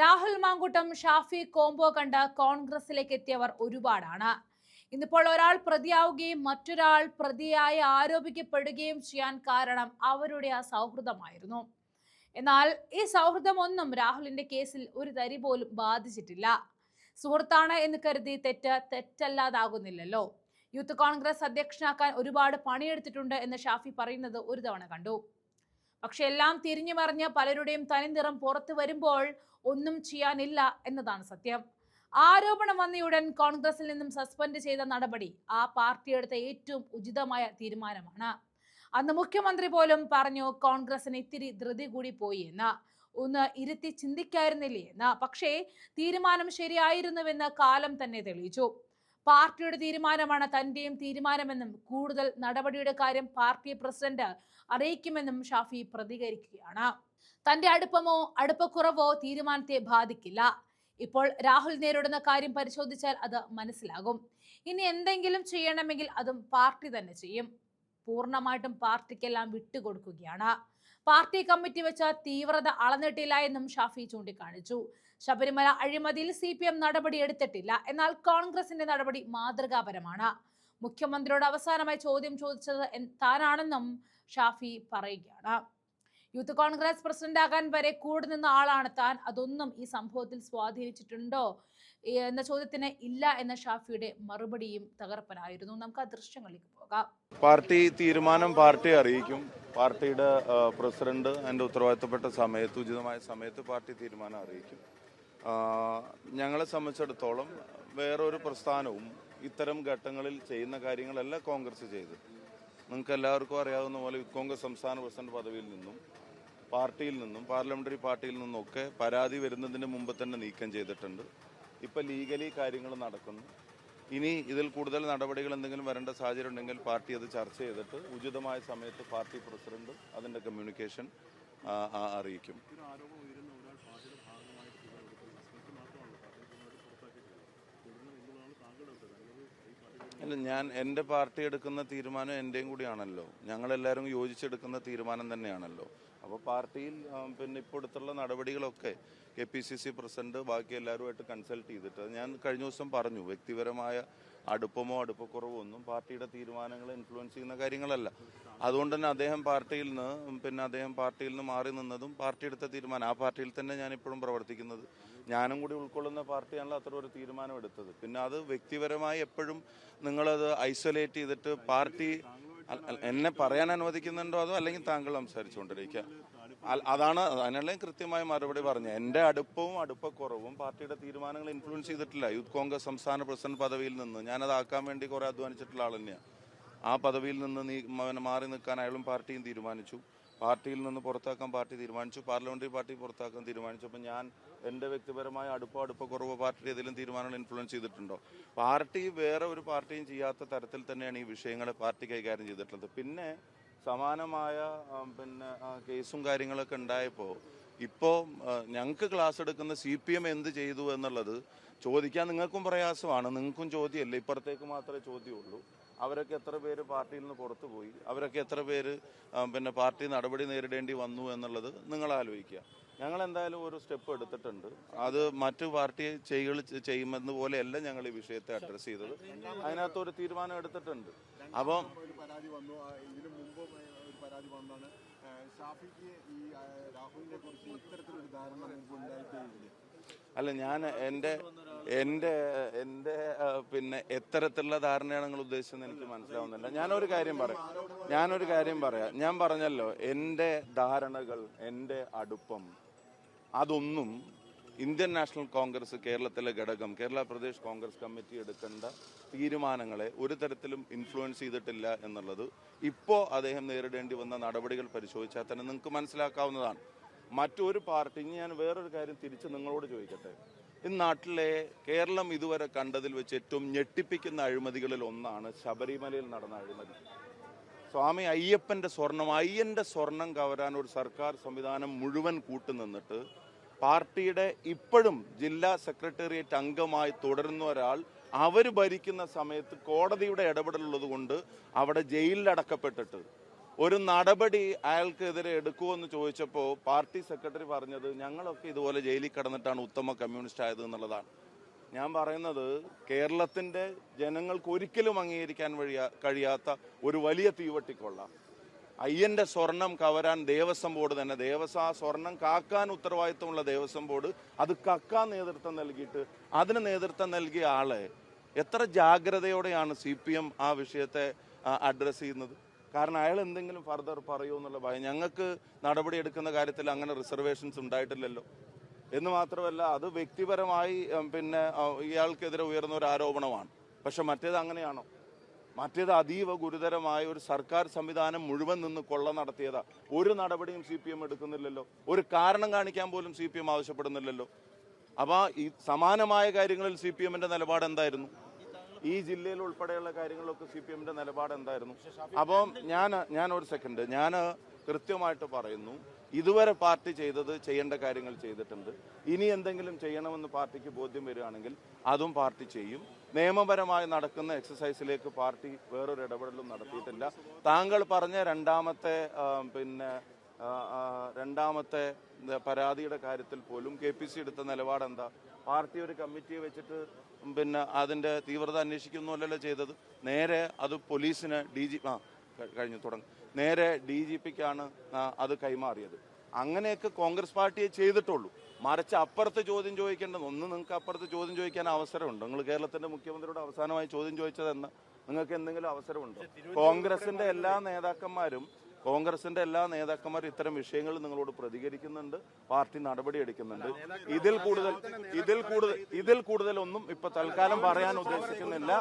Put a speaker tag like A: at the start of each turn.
A: Rahul Mankoottam Shafi combo കണ്ട് കോൺഗ്രസിലേക്ക് എത്തിയവർ ഒരുപാടാണ്. ഇന്നിപ്പോൾ ഒരാൾ പ്രതിയാവുകയും മറ്റൊരാൾ പ്രതിയായി ആരോപിക്കപ്പെടുകയും ചെയ്യാൻ കാരണം അവരുടെ ആ സൗഹൃദമായിരുന്നു. എന്നാൽ ഈ സൗഹൃദം ഒന്നും രാഹുലിന്റെ കേസിൽ ഒരു തരി പോലും ബാധിച്ചിട്ടില്ല. സുഹൃത്താണ് എന്ന് കരുതി തെറ്റ് തെറ്റല്ലാതാകുന്നില്ലല്ലോ. യൂത്ത് കോൺഗ്രസ് അധ്യക്ഷനാക്കാൻ ഒരുപാട് പണിയെടുത്തിട്ടുണ്ട് എന്ന് ഷാഫി പറയുന്നത് ഒരു തവണ കണ്ടു. പക്ഷെ എല്ലാം തിരിഞ്ഞു മറിഞ്ഞ് പലരുടെയും തനിനിറം പുറത്തു വരുമ്പോൾ ഒന്നും ചെയ്യാനില്ല എന്നതാണ് സത്യം. ആരോപണം വന്നയുടൻ കോൺഗ്രസിൽ നിന്നും സസ്പെൻഡ് ചെയ്ത നടപടി ആ പാർട്ടി എടുത്ത ഏറ്റവും ഉചിതമായ തീരുമാനമാണ്. അന്ന് മുഖ്യമന്ത്രി പോലും പറഞ്ഞു കോൺഗ്രസിന് ഇത്തിരി ധൃതി കൂടി പോയി എന്ന്. ഒന്ന് ഇരുത്തി ചിന്തിക്കായിരുന്നില്ലേ എന്ന. പക്ഷേ തീരുമാനം ശരിയായിരുന്നുവെന്ന് കാലം തന്നെ തെളിയിച്ചു. പാർട്ടിയുടെ തീരുമാനമാണ് തന്റെയും തീരുമാനമെന്നും കൂടുതൽ നടപടിയുടെ കാര്യം പാർട്ടി പ്രസിഡന്റ് അറിയിക്കുമെന്നും ഷാഫി പ്രതികരിക്കുകയാണ്. തന്റെ അടുപ്പമോ അടുപ്പക്കുറവോ തീരുമാനത്തെ ബാധിക്കില്ല. ഇപ്പോൾ രാഹുൽ നേരിടുന്ന കാര്യം പരിശോധിച്ചാൽ അത് മനസ്സിലാകും. ഇനി എന്തെങ്കിലും ചെയ്യണമെങ്കിൽ അതും പാർട്ടി തന്നെ ചെയ്യും. പൂർണമായിട്ടും പാർട്ടിക്കെല്ലാം വിട്ടുകൊടുക്കുകയാണ്. പാർട്ടി കമ്മിറ്റി വെച്ച തീവ്രത അളന്നിട്ടില്ല എന്നും ഷാഫി ചൂണ്ടിക്കാണിച്ചു. ശബരിമല അഴിമതിയിൽ സി പി എം നടപടി എടുത്തിട്ടില്ല. എന്നാൽ കോൺഗ്രസിന്റെ നടപടി മാതൃകാപരമാണ്. മുഖ്യമന്ത്രിയോട് അവസാനമായി ചോദ്യം ചോദിച്ചത് താനാണെന്നും ഷാഫി പറയുകയാണ്. യൂത്ത് കോൺഗ്രസ് പ്രസിഡന്റ് ആകാൻ വരെ കൂടെ നിന്ന ആളാണ് താൻ. അതൊന്നും ഈ സംഭവത്തിൽ സ്വാധീനിച്ചിട്ടുണ്ടോ? എന്ന ചോദ്യത്തിന് ഇല്ല എന്ന ഷാഫിയുടെ മറുപടിയും തകർപ്പനായിരുന്നു. നമുക്ക് ആ ദൃശ്യങ്ങളിലേക്ക് പോകാം.
B: പാർട്ടി തീരുമാനം പാർട്ടി അറിയിക്കും. പാർട്ടിയുടെ പ്രസിഡന്റ് അതിന്റെ ഉത്തരവാദിത്തപ്പെട്ട സമയത്ത് ഉചിതമായ സമയത്ത് പാർട്ടി തീരുമാനം അറിയിക്കും. ഞങ്ങളെ സംബന്ധിച്ചിടത്തോളം വേറൊരു പ്രസ്ഥാനവും ഇത്തരം ഘട്ടങ്ങളിൽ ചെയ്യുന്ന കാര്യങ്ങളല്ല കോൺഗ്രസ് ചെയ്ത് നിങ്ങൾക്ക് എല്ലാവർക്കും അറിയാവുന്ന പോലെ കോൺഗ്രസ് സംസ്ഥാന പ്രസിഡന്റ് പദവിയിൽ നിന്നും പാർട്ടിയിൽ നിന്നും പാർലമെന്ററി പാർട്ടിയിൽ നിന്നൊക്കെ പരാതി വരുന്നതിന് മുമ്പ് തന്നെ നീക്കം ചെയ്തിട്ടുണ്ട്. ഇപ്പം ലീഗലി കാര്യങ്ങൾ നടക്കുന്നു. ഇനി ഇതിൽ കൂടുതൽ നടപടികൾ എന്തെങ്കിലും വരേണ്ട സാഹചര്യം ഉണ്ടെങ്കിൽ പാർട്ടി അത് ചർച്ച ചെയ്തിട്ട് ഉചിതമായ സമയത്ത് പാർട്ടി പ്രസിഡന്റ് അതിന്റെ കമ്മ്യൂണിക്കേഷൻ അറിയിക്കും. അല്ല ഞാൻ എന്റെ പാർട്ടി എടുക്കുന്ന തീരുമാനം എന്റെയും കൂടിയാണല്ലോ. ഞങ്ങളെല്ലാവരും യോജിച്ചെടുക്കുന്ന തീരുമാനം തന്നെയാണല്ലോ. അപ്പോൾ പാർട്ടിയിൽ പിന്നെ ഇപ്പോൾ അടുത്തുള്ള നടപടികളൊക്കെ K P C C president ബാക്കി എല്ലാവരുമായിട്ട് കൺസൾട്ട് ചെയ്തിട്ട് ഞാൻ കഴിഞ്ഞ ദിവസം പറഞ്ഞു വ്യക്തിപരമായ അടുപ്പമോ അടുപ്പക്കുറവോ ഒന്നും പാർട്ടിയുടെ തീരുമാനങ്ങളെ ഇൻഫ്ലുവൻസ് ചെയ്യുന്ന കാര്യങ്ങളല്ല. അതുകൊണ്ട് തന്നെ അദ്ദേഹം പാർട്ടിയിൽ നിന്ന് പിന്നെ അദ്ദേഹം പാർട്ടിയിൽ നിന്ന് മാറി നിന്നതും പാർട്ടി എടുത്ത തീരുമാനം ആ പാർട്ടിയിൽ തന്നെ ഞാൻ ഇപ്പോഴും പ്രവർത്തിക്കുന്നത്. ഞാനും കൂടി ഉൾക്കൊള്ളുന്ന പാർട്ടിയാണല്ലോ അത്ര ഒരു തീരുമാനം എടുത്തത്. പിന്നെ അത് വ്യക്തിപരമായി എപ്പോഴും നിങ്ങളത് ഐസൊലേറ്റ് ചെയ്തിട്ട് പാർട്ടി എന്നെ പറയാൻ അനുവദിക്കുന്നുണ്ടോ അതോ അല്ലെങ്കിൽ താങ്കൾ സംസാരിച്ചുകൊണ്ടിരിക്കുക. അതാണ് അതിനുള്ള കൃത്യമായ മറുപടി പറഞ്ഞു എന്റെ അടുപ്പവും അടുപ്പക്കുറവും പാർട്ടിയുടെ തീരുമാനങ്ങൾ ഇൻഫ്ലുവൻസ് ചെയ്തിട്ടില്ല. യൂത്ത് കോൺഗ്രസ് സംസ്ഥാന പ്രസിഡന്റ് പദവിയിൽ നിന്ന്. ഞാനത് ആക്കാൻ വേണ്ടി കുറെ അധ്വാനിച്ചിട്ടുള്ള ആൾ തന്നെയാണ് ആ പദവിയിൽ നിന്ന് നീ മാറി നിൽക്കാൻ അയാളും പാർട്ടിയും തീരുമാനിച്ചു. പാർട്ടിയിൽ നിന്ന് പുറത്താക്കാൻ പാർട്ടി തീരുമാനിച്ചു. പാർലമെന്ററി പാർട്ടി പുറത്താക്കാൻ തീരുമാനിച്ചു. അപ്പം ഞാൻ എന്റെ വ്യക്തിപരമായ അടുപ്പോ അടുപ്പക്കുറവോ പാർട്ടി ഏതെങ്കിലും തീരുമാനങ്ങൾ ഇൻഫ്ലുവൻസ് ചെയ്തിട്ടുണ്ടോ? പാർട്ടി വേറെ ഒരു പാർട്ടിയും ചെയ്യാത്ത തരത്തിൽ തന്നെയാണ് ഈ വിഷയങ്ങളെ പാർട്ടി കൈകാര്യം ചെയ്തിട്ടുള്ളത്. പിന്നെ സമാനമായ പിന്നെ കേസും കാര്യങ്ങളൊക്കെ ഉണ്ടായപ്പോൾ ഇപ്പോൾ ഞങ്ങൾക്ക് ക്ലാസ് എടുക്കുന്ന സി പി എം എന്ത് ചെയ്തു എന്നുള്ളത് ചോദിക്കാൻ നിങ്ങൾക്കും പ്രയാസമാണ്. നിങ്ങൾക്കും ചോദ്യമല്ല? ഇപ്പുറത്തേക്ക് മാത്രമേ ചോദ്യമുള്ളൂ. അവരൊക്കെ എത്ര പേര് പാർട്ടിയിൽ നിന്ന് പുറത്തു പോയി? അവരൊക്കെ എത്ര പേര് പിന്നെ പാർട്ടി നടപടി നേരിടേണ്ടി വന്നു എന്നുള്ളത് നിങ്ങൾ ആലോചിക്കുക. ഞങ്ങൾ എന്തായാലും ഒരു സ്റ്റെപ്പ് എടുത്തിട്ടുണ്ട്. അത് മറ്റു പാർട്ടി ചെയ്കൾ ചെയ്യുമെന്ന് പോലെയല്ല ഞങ്ങൾ ഈ വിഷയത്തെ അഡ്രസ്സ് ചെയ്തത്. അതിനകത്ത് ഒരു തീരുമാനം എടുത്തിട്ടുണ്ട്. അപ്പം
C: പരാതി വന്നു ഒരു പരാതി വന്നാണ് ഈ രാഹുലിനെ
B: അല്ല ഞാൻ എന്റെ എന്റെ പിന്നെ എത്തരത്തിലുള്ള ധാരണയാണ് നിങ്ങൾ ഉദ്ദേശിച്ചതെന്ന് എനിക്ക് മനസ്സിലാവുന്നില്ല. ഞാനൊരു കാര്യം പറയാം. ഞാനൊരു കാര്യം പറയാം. ഞാൻ പറഞ്ഞല്ലോ എന്റെ ധാരണകൾ എന്റെ അടുപ്പം അതൊന്നും ഇന്ത്യൻ നാഷണൽ കോൺഗ്രസ് കേരളത്തിലെ ഘടകം കേരള പ്രദേശ് കോൺഗ്രസ് കമ്മിറ്റി എടുക്കേണ്ട തീരുമാനങ്ങളെ ഒരു തരത്തിലും ഇൻഫ്ലുവൻസ് ചെയ്തിട്ടില്ല എന്നുള്ളത് ഇപ്പോൾ അദ്ദേഹം നേരിടേണ്ടി വന്ന നടപടികൾ പരിശോധിച്ചാൽ തന്നെ നിങ്ങൾക്ക് മനസ്സിലാക്കാവുന്നതാണ്. മറ്റൊരു പാർട്ടി ഇനി ഞാൻ വേറൊരു കാര്യം തിരിച്ച് നിങ്ങളോട് ചോദിക്കട്ടെ. ഈ നാട്ടിലെ കേരളം ഇതുവരെ കണ്ടതിൽ വെച്ച് ഏറ്റവും ഞെട്ടിപ്പിക്കുന്ന അഴിമതികളിൽ ഒന്നാണ് ശബരിമലയിൽ നടന്ന അഴിമതി. സ്വാമി അയ്യപ്പന്റെ സ്വർണം അയ്യന്റെ സ്വർണം കവരാൻ ഒരു സർക്കാർ സംവിധാനം മുഴുവൻ കൂട്ടുനിന്നിട്ട് പാർട്ടിയുടെ ഇപ്പോഴും ജില്ലാ സെക്രട്ടേറിയറ്റ് അംഗമായി തുടരുന്ന ഒരാൾ അവർ ഭരിക്കുന്ന സമയത്ത് കോടതിയുടെ ഇടപെടലുള്ളത് കൊണ്ട് അവിടെ ജയിലിലടക്കപ്പെട്ടിട്ട് ഒരു നടപടി അയാൾക്കെതിരെ എടുക്കുമെന്ന് ചോദിച്ചപ്പോൾ പാർട്ടി സെക്രട്ടറി പറഞ്ഞത് ഞങ്ങളൊക്കെ ഇതുപോലെ ജയിലിൽ കടന്നിട്ടാണ് ഉത്തമ കമ്മ്യൂണിസ്റ്റ് ആയത് എന്നുള്ളതാണ്. ഞാൻ പറയുന്നത് കേരളത്തിന്റെ ജനങ്ങൾക്ക് ഒരിക്കലും അംഗീകരിക്കാൻ വഴിയാ കഴിയാത്ത ഒരു വലിയ തീവട്ടിക്കൊള്ള. അയ്യന്റെ സ്വർണം കവരാൻ ദേവസ്വം ബോർഡ് തന്നെ ദേവസ്വം ആ സ്വർണം കാക്കാൻ ഉത്തരവാദിത്വമുള്ള ദേവസ്വം ബോർഡ് അത് കക്കാൻ നേതൃത്വം നൽകിയിട്ട് അതിന് നേതൃത്വം നൽകിയ ആളെ എത്ര ജാഗ്രതയോടെയാണ് സി ആ വിഷയത്തെ അഡ്രസ്സ് ചെയ്യുന്നത്? കാരണം അയാൾ എന്തെങ്കിലും ഫർദർ പറയുമോ എന്നുള്ള ഭയം. ഞങ്ങൾക്ക് നടപടി എടുക്കുന്ന കാര്യത്തിൽ അങ്ങനെ റിസർവേഷൻസ് ഉണ്ടായിട്ടില്ലല്ലോ. എന്ന് മാത്രമല്ല അത് വ്യക്തിപരമായി പിന്നെ ഇയാൾക്കെതിരെ ഉയർന്ന ഒരു ആരോപണമാണ്. പക്ഷെ മറ്റേത് അങ്ങനെയാണോ? മറ്റേത് അതീവ ഗുരുതരമായ ഒരു സർക്കാർ സംവിധാനം മുഴുവൻ നിന്ന് കൊള്ള നടത്തിയതാ. ഒരു നടപടിയും സി പി എം എടുക്കുന്നില്ലല്ലോ. ഒരു കാരണം കാണിക്കാൻ പോലും സി പി എം ആവശ്യപ്പെടുന്നില്ലല്ലോ. അപ്പൊ ഈ സമാനമായ കാര്യങ്ങളിൽ സി പി എമ്മിന്റെ നിലപാട് എന്തായിരുന്നു? ഈ ജില്ലയിൽ ഉൾപ്പെടെയുള്ള കാര്യങ്ങളിലൊക്കെ സി പി എമ്മിന്റെ നിലപാട് എന്തായിരുന്നു? അപ്പം ഞാൻ ഞാൻ ഒരു സെക്കൻഡ് ഞാൻ കൃത്യമായിട്ട് പറയുന്നു. ഇതുവരെ പാർട്ടി ചെയ്തത് ചെയ്യേണ്ട കാര്യങ്ങൾ ചെയ്തിട്ടുണ്ട്. ഇനി എന്തെങ്കിലും ചെയ്യണമെന്ന് പാർട്ടിക്ക് ബോധ്യം വരികയാണെങ്കിൽ അതും പാർട്ടി ചെയ്യും. നിയമപരമായി നടക്കുന്ന എക്സസൈസിലേക്ക് പാർട്ടി വേറൊരു ഇടപെടലും നടത്തിയിട്ടില്ല. താങ്കൾ പറഞ്ഞ രണ്ടാമത്തെ പിന്നെ രണ്ടാമത്തെ പരാതിയുടെ കാര്യത്തിൽ പോലും കെ പി സി എടുത്ത നിലപാട് എന്താ പാർട്ടി ഒരു കമ്മിറ്റി വെച്ചിട്ട് പിന്നെ അതിന്റെ തീവ്രത അന്വേഷിക്കുന്നല്ലോ ചെയ്തത്. നേരെ അത് പോലീസിന് ഡി ജി ആ കഴിഞ്ഞു തുടങ്ങും. നേരെ ഡി ജി പിക്കാണ് അത് കൈമാറിയത്. അങ്ങനെയൊക്കെ കോൺഗ്രസ് പാർട്ടിയെ ചെയ്തിട്ടുള്ളൂ. മറിച്ച് അപ്പുറത്ത് ചോദ്യം ചോദിക്കേണ്ടത് ഒന്ന് നിങ്ങൾക്ക് അപ്പുറത്ത് ചോദ്യം ചോദിക്കാൻ അവസരമുണ്ട്? നിങ്ങൾ കേരളത്തിന്റെ മുഖ്യമന്ത്രിയോട് അവസാനമായി ചോദ്യം ചോദിച്ചതെന്ന് നിങ്ങൾക്ക് എന്തെങ്കിലും അവസരമുണ്ടോ? കോൺഗ്രസിന്റെ എല്ലാ നേതാക്കന്മാരും കോൺഗ്രസിന്റെ എല്ലാ നേതാക്കന്മാരും ഇത്തരം വിഷയങ്ങൾ നിങ്ങളോട് പ്രതികരിക്കുന്നുണ്ട് പാർട്ടി നടപടി എടുക്കുന്നുണ്ട്. ഇതിൽ കൂടുതൽ ഇതിൽ കൂടുതൽ ഇതിൽ കൂടുതലൊന്നും ഇപ്പൊ തൽക്കാലം പറയാൻ ഉദ്ദേശിക്കുന്നില്ല.